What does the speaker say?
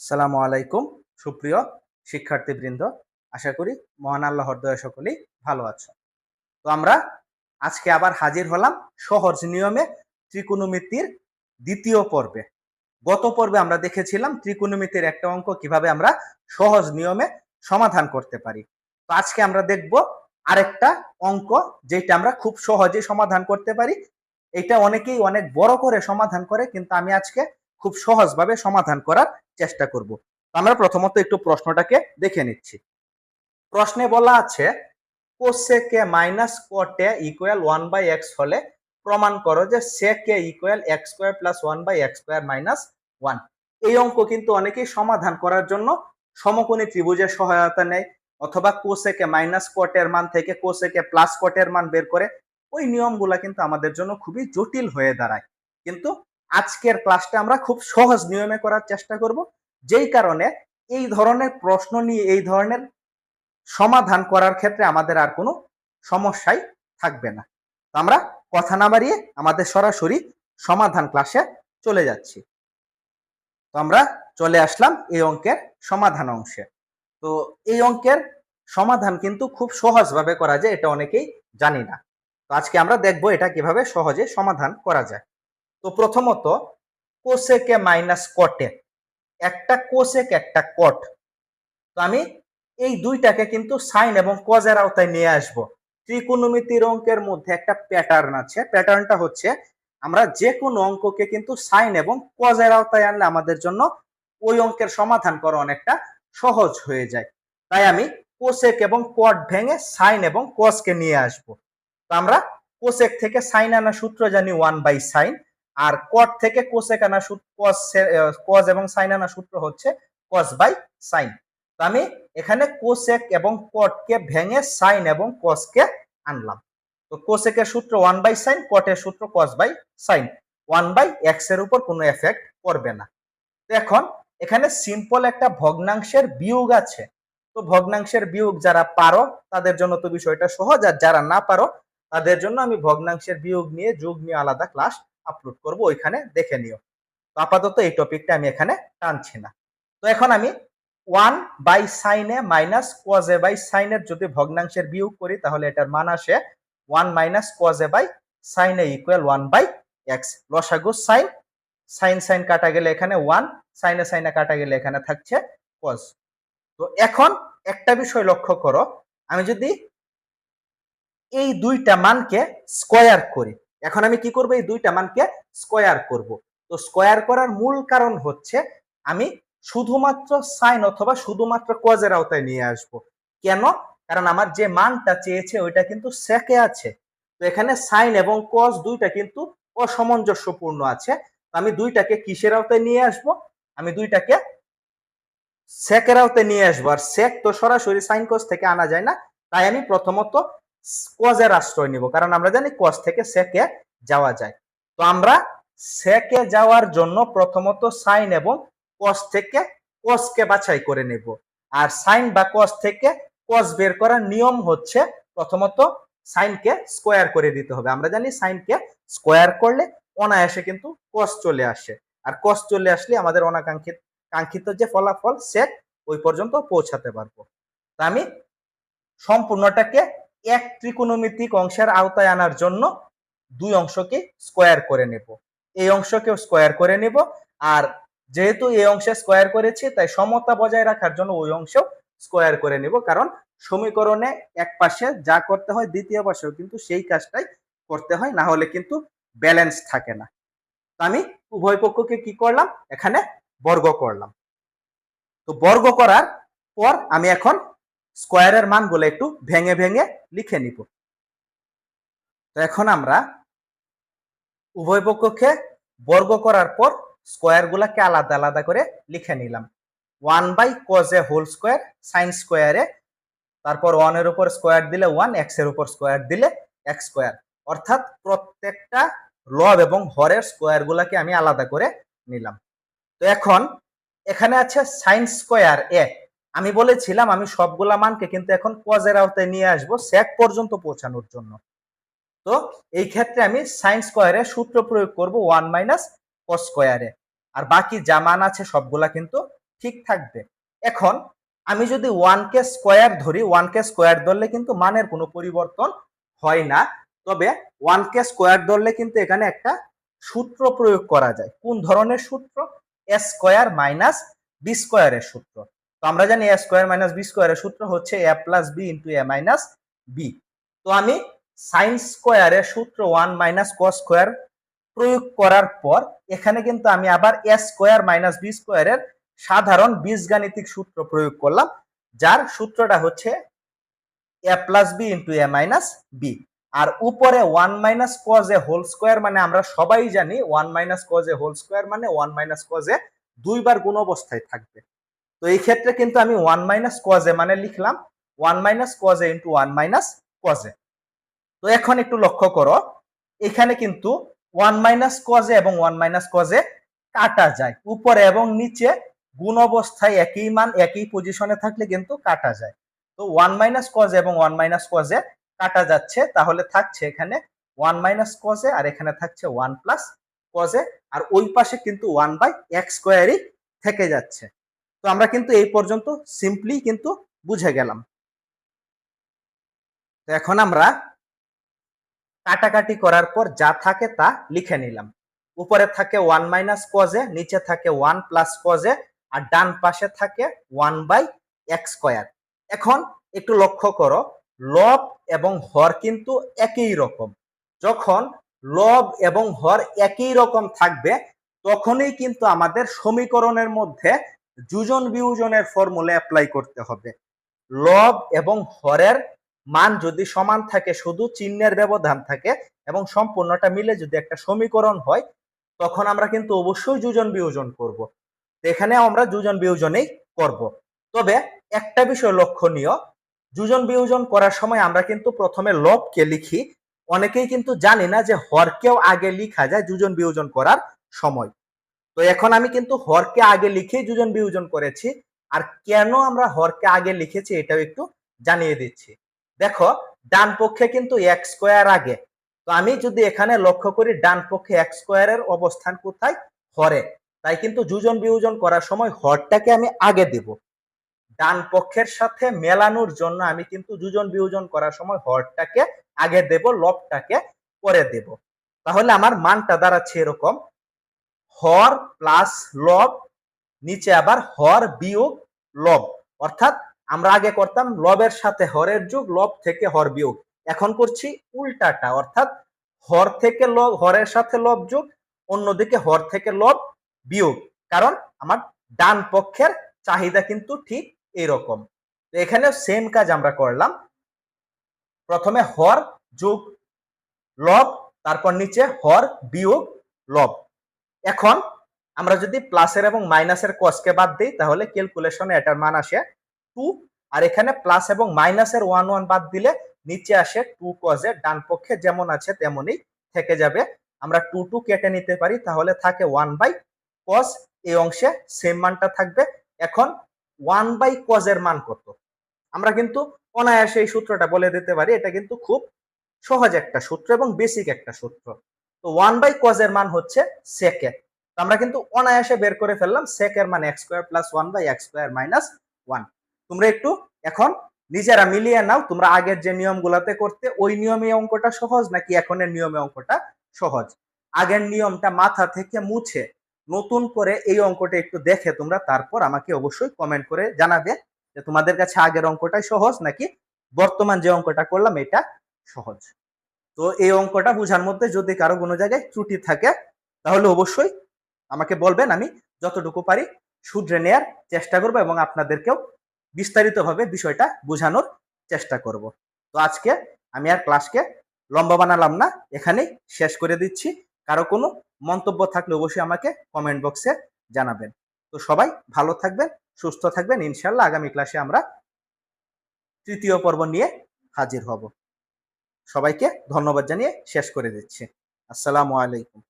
সালামু আলাইকুম, সুপ্রিয় শিক্ষার্থীবৃন্দ। আশা করি মহান আল্লাহর দয়া সকলেই ভালো আছো তো আমরা আজকে আবার হাজির হলাম সহজ নিয়মে ত্রিকোণমিতির দ্বিতীয় পর্বে। গত পর্বে আমরা দেখেছিলাম ত্রিকোণমিতির একটা অঙ্ক কীভাবে আমরা সহজ নিয়মে সমাধান করতে পারি। তো আজকে আমরা দেখব আরেকটা অঙ্ক যেটা আমরা খুব সহজে সমাধান করতে পারি। এটা অনেকেই অনেক বড় করে সমাধান করে, কিন্তু আমি আজকে খুব সহজভাবে সমাধান করার চেষ্টা করব। আমরা প্রথমত একটু প্রশ্নটাকে দেখে নিচ্ছি। প্রশ্নে বলা আছে, কোসেকে মাইনাস কোটে ইকুয়াল ওয়ান বাই এক্স হলে প্রমাণ করো যে সেকে equal x square plus one by x square minus one. এই অঙ্ক কিন্তু অনেকেই সমাধান করার জন্য সমকোণী ত্রিভুজের সহায়তা নেয়, অথবা কোসেকে মাইনাস কোটের মান থেকে কোসেকে প্লাস কোটের মান বের করে। ওই নিয়মগুলা কিন্তু আমাদের জন্য খুবই জটিল হয়ে দাঁড়ায়। কিন্তু আজকের ক্লাসটা আমরা খুব সহজ নিয়মে করার চেষ্টা করব। যেই কারণে এই ধরনের প্রশ্ন নিয়ে এই ধরনের সমাধান করার ক্ষেত্রে আমাদের আর কোনো সমস্যাই থাকবে না। আমরা কথা না বাড়িয়ে আমাদের সরাসরি সমাধান ক্লাসে চলে যাচ্ছি। তো আমরা চলে আসলাম এই অঙ্কের সমাধান অংশে। তো এই অঙ্কের সমাধান কিন্তু খুব সহজভাবে করা যায়, এটা অনেকেই জানি না। তো আজকে আমরা দেখব এটা কীভাবে সহজে সমাধান করা যায়। তো প্রথমত কোসেকে মাইনাস কটে একটা কোসেক একটা কট তো আমি এই দুইটাকে কিন্তু সাইন এবং কজের আওতায় নিয়ে আসব। ত্রিকোণমিতির অঙ্কের মধ্যে একটা প্যাটার্ন আছে। প্যাটার্নটা হচ্ছে আমরা যে কোনো অঙ্ককে কিন্তু সাইন এবং কজের আওতায় আনলে আমাদের জন্য ওই অঙ্কের সমাধান করা অনেকটা সহজ হয়ে যায়। তাই আমি কোসেক এবং কট ভেঙে সাইন এবং কসকে নিয়ে আসব। তো আমরা কোসেক থেকে সাইন আনা সূত্র জানি ওয়ান বাই সাইন আর কট থেকে কোসেক আনা সূত্র কজ এবং সাইন আনা সূত্র হচ্ছে কস বাই সাইন তো আমি এখানে কোসেক এবং কটকে ভেঙে সাইন এবং কসকে আনলাম। তো কোসেকের সূত্র ওয়ান বাই সাইন কটের সূত্র cos by sine one by এক্সের উপর কোনো এফেক্ট করবে না। তো এখন এখানে সিম্পল একটা ভগ্নাংশের বিয়োগ আছে। তো ভগ্নাংশের বিয়োগ যারা পারো, তাদের জন্য তো বিষয়টা সহজ। আর যারা না পারো, তাদের জন্য আমি ভগ্নাংশের বিয়োগ নিয়ে যোগ নিয়ে আলাদা ক্লাস আপলোড করব, ওইখানে দেখে নিও। তো আপাতত এই টপিকটা আমি এখানে টানছি না। তো এখন আমি ওয়ান বাই সাইনে মাইনাস কোয়াজে বাই সাইনের যদি ভগ্নাংশের বিয়োগ করি, তাহলে এটার মান আসে ওয়ান মাইনাস কোয়াজে বাই সাইনে ইকুয়াল ওয়ান বাই এক্স লসাগু সাইন সাইন সাইন কাটা গেলে এখানে ওয়ান সাইনে সাইনে কাটা গেলে এখানে থাকছে কজ তো এখন একটা বিষয় লক্ষ্য করো, আমি যদি এই দুইটা মানকে স্কোয়ার করি এখন আমি কি করব? এই দুইটা মানকে স্কোয়ার করব। তো স্কোয়ার করার মূল কারণ হচ্ছে আমি শুধুমাত্র সাইন অথবা শুধুমাত্র কজের আওতায় নিয়ে আসব। কেন? কারণ আমার যে মানটা চেয়েছে ওইটা কিন্তু সেকে আছে। তো এখানে সাইন এবং কজ দুইটা কিন্তু অসামঞ্জস্যপূর্ণ আছে। তো আমি দুইটাকে কিসের আওতায় নিয়ে আসব? আমি দুইটাকে সেকের আওতায় নিয়ে আসব। আর সেক তো সরাসরি সাইন কজ থেকে আনা যায় না। তাই আমি প্রথমত কজের আশ্রয় নিব, কারণ আমরা জানি কজ থেকে সেকে যাওয়া যায়। তো আমরা সেকে যাওয়ার জন্য প্রথমত সাইন এবং কস থেকে কসকে বাছাই করে নেব। আর সাইন বা কস থেকে কস বের করার নিয়ম হচ্ছে প্রথমত সাইনকে স্কোয়ার করে দিতে হবে। আমরা জানি সাইনকে স্কোয়ার করলে অনায়াসে কিন্তু কস চলে আসে। আর কস চলে আসলে আমাদের অনাকাঙ্ক্ষিত, কাঙ্ক্ষিত যে ফলাফল সেট ওই পর্যন্ত পৌঁছাতে পারব। তা আমি সম্পূর্ণটাকে এক ত্রিকোণমিতিক অংশের আওতায় আনার জন্য দুই অংশকে স্কোয়ার করে নেব। এই অংশকেও স্কোয়ার করে নেব আর যেহেতু এই অংশে স্কোয়ার করেছি, তাই সমতা বজায় রাখার জন্য ওই অংশেও স্কোয়ার করে নেব। কারণ সমীকরণে এক পাশে যা করতে হয় দ্বিতীয় পাশেও কিন্তু সেই কাজটাই করতে হয়, না হলে কিন্তু ব্যালেন্স থাকে না। আমি উভয় পক্ষকে কি করলাম? এখানে বর্গ করলাম। তো বর্গ করার পর আমি এখন স্কোয়ারের মানগুলো একটু ভেঙে ভেঙে লিখে নিব। তো এখন আমরা উভয় পক্ষকে বর্গ করার পর স্কোয়ার গুলাকে আলাদা আলাদা করে লিখে নিলাম। One by cos A whole square sine স্কোয়ারে তারপর ওয়ানের উপর স্কোয়ার দিলে ওয়ান এক্সের উপর স্কোয়ার দিলে এক্স স্কোয়ার অর্থাৎ প্রত্যেকটা লব এবং হরের স্কোয়ার গুলাকে আমি আলাদা করে নিলাম। তো এখন এখানে আছে সাইন স্কোয়ার এ আমি বলেছিলাম আমি সবগুলা মানকে কিন্তু এখন কজের আওতায় নিয়ে আসব স্যাক পর্যন্ত পৌঁছানোর জন্য। তো এই ক্ষেত্রে আমি সাইন স্কোয়ারে সূত্র প্রয়োগ করব ওয়ান মাইনাস কস স্কোয়ারে আর বাকি যা মান আছে সবগুলা কিন্তু ঠিক থাকবে। এখন আমি যদি ওয়ান কে স্কোয়ার ধরি ওয়ান কে স্কোয়ার ধরলে কিন্তু মানের কোনো পরিবর্তন হয় না। তবে ওয়ান কে স্কোয়ার ধরলে কিন্তু এখানে একটা সূত্র প্রয়োগ করা যায়। কোন ধরনের সূত্র? এ স্কোয়ার মাইনাস বি স্কোয়ারের সূত্র। তো আমরা জানি এ স্কোয়ার মাইনাস বি স্কোয়ারের সূত্র হচ্ছে A plus B into A minus B তো আমি সাইন স্কোয়ারের সূত্র ওয়ান মাইনাস কস স্কোয়ার প্রয়োগ করার পর এখানে কিন্তু আমি আবার এ স্কোয়ার মাইনাস বি স্কোয়ারের সাধারণ বীজগাণিতিক সূত্র প্রয়োগ করলাম, যার সূত্রটা হচ্ছে A plus B into A minus B আর উপরে one minus cos A whole square মানে আমরা সবাই জানি one minus cos A whole square মানে ওয়ান মাইনাস কজ এ দুইবার গুণ অবস্থায় থাকবে। তো এই ক্ষেত্রে কিন্তু আমি ওয়ান মাইনাস এ মানে লিখলাম one minus A into one minus cos তো এখন একটু লক্ষ্য করো, এখানে কিন্তু ওয়ান মাইনাস কজে এবং ওয়ান মাইনাস কজে কাটা যায়। উপরে এবং নিচে গুণ অবস্থায় একই মান, একই পজিশনে থাকলে কিন্তু কাটা যায়। তো ওয়ান মাইনাস কজ এবং ওয়ান মাইনাস কজে কাটা যাচ্ছে, তাহলে থাকছে এখানে ওয়ান মাইনাস কজে আর এখানে থাকছে ওয়ান প্লাস কজে আর ওই পাশে কিন্তু ওয়ান বাই এক্স স্কোয়ারই থেকে যাচ্ছে। তো আমরা কিন্তু এই পর্যন্ত সিম্পলি কিন্তু বুঝে গেলাম। তো এখন আমরা কাটাকাটি করার পর যা থাকে তা লিখে নিলাম। উপরে থাকে ওয়ান মাইনাস কজে নিচে থাকে ওয়ান প্লাস কজে আর ডান পাশে থাকে ওয়ান বাই এক্স স্কোয়ার এখন একটু লক্ষ্য করো লব এবং হর কিন্তু একই রকম। যখন লব এবং হর একই রকম থাকবে, তখনই কিন্তু আমাদের সমীকরণের মধ্যে যুজন বিয়োজনের ফর্মুলা অ্যাপ্লাই করতে হবে। লব এবং হরের মান যদি সমান থাকে, শুধু চিহ্নের ব্যবধান থাকে এবং সম্পূর্ণটা মিলে যদি একটা সমীকরণ হয়, তখন আমরা কিন্তু অবশ্যই যুজন বিয়োজন করব। এখানে আমরা যুজন বিয়োজনেই করব। তবে একটা বিষয় লক্ষণীয় যুজন বিয়োজন করার সময় আমরা কিন্তু প্রথমে লবকে লিখি। অনেকেই কিন্তু জানি না যে হরকেও আগে লিখা যায় যুজন বিয়োজন করার সময়। তো এখন আমি কিন্তু হরকে আগে লিখেই যুজন বিয়োজন করেছি। আর কেন আমরা হরকে আগে লিখেছি এটাও একটু জানিয়ে দিচ্ছি। দেখো, ডান পক্ষে কিন্তু এক স্কোয়ার আগে। তো আমি যদি এখানে লক্ষ্য করি, ডান পক্ষে এক স্কোয়ারের অবস্থান কোথায়? হরে। তাই কিন্তু যুজন বিয়োজন করার সময় হরটাকে আমি আগে দেব। ডান পক্ষের সাথে মেলানোর জন্য আমি কিন্তু যুজন বিয়োজন করার সময় হরটাকে আগে দেব, লবটাকে পরে দেব। তাহলে আমার মানটা দাঁড়াচ্ছে এরকম। হর প্লাস লব, নিচে আবার হর বিয়োগ লব। অর্থাৎ আমরা আগে করতাম লবের সাথে হরের যুগ, লব থেকে হর বিয়োগ। এখন করছি উল্টাটা, অর্থাৎ হর থেকে লব, হরের সাথে লব যোগ, অন্যদিকে হর থেকে লব বিয়োগ। কারণ আমার ডান পক্ষের চাহিদা কিন্তু ঠিক এরকম। এখানে সেম কাজ আমরা করলাম। প্রথমে হর, যোগ, লব, তারপর নিচে হর, বিয়োগ, লব। এখন আমরা যদি প্লাসের এবং মাইনাসের কসকে বাদ দিই, তাহলে ক্যালকুলেশনে এটার মান আসে টু আর এখানে প্লাস এবং মাইনাসের ওয়ান ওয়ান বাদ দিলে নিচে আসে টু কজে ডান পক্ষে যেমন আছে তেমনই থেকে যাবে। আমরা টু টু কেটে নিতে পারি, তাহলে থাকে ওয়ান বাই কজ এই অংশে সেম মানটা থাকবে। এখন ওয়ান বাই কজের মান কত? আমরা কিন্তু অনায়াসে এই সূত্রটা বলে দিতে পারি, এটা কিন্তু খুব সহজ একটা সূত্র এবং বেসিক একটা সূত্র। তো ওয়ান বাই কজের মান হচ্ছে সেকে তো আমরা কিন্তু অনায়াসে বের করে ফেললাম সেকের মান x square plus one by x square minus one তোমরা একটু এখন নিজেরা মিলিয়ে নাও, তোমরা আগের যে নিয়মগুলোতে করতে, ওই নিয়মে অঙ্কটা সহজ নাকি এখনের নিয়মে অঙ্কটা সহজ? আগের নিয়মটা মাথা থেকে মুছে নতুন করে এই অঙ্কটা একটু দেখে তোমরা তারপর আমাকে অবশ্যই কমেন্ট করে জানাবে যে তোমাদের কাছে আগের অঙ্কটাই সহজ নাকি বর্তমান যে অঙ্কটা করলাম এটা সহজ। তো এই অঙ্কটা বোঝার মধ্যে যদি কারও কোনো জায়গায় ত্রুটি থাকে, তাহলে অবশ্যই আমাকে বলবেন, আমি যতটুকু পারি শুধরে নেয়ার চেষ্টা করব এবং আপনাদেরকেও বিস্তারিতভাবে বিষয়টা বোঝানোর চেষ্টা করব। তো আজকে আমি আর ক্লাসকে লম্বা বানালাম না, এখানেই শেষ করে দিচ্ছি। কারও কোনো মন্তব্য থাকলে অবশ্যই আমাকে কমেন্ট বক্সে জানাবেন। তো সবাই ভালো থাকবেন, সুস্থ থাকবেন। ইনশাল্লাহ আগামী ক্লাসে আমরা তৃতীয় পর্ব নিয়ে হাজির হব। সবাইকে ধন্যবাদ জানিয়ে শেষ করে দিচ্ছি। আসসালামু আলাইকুম।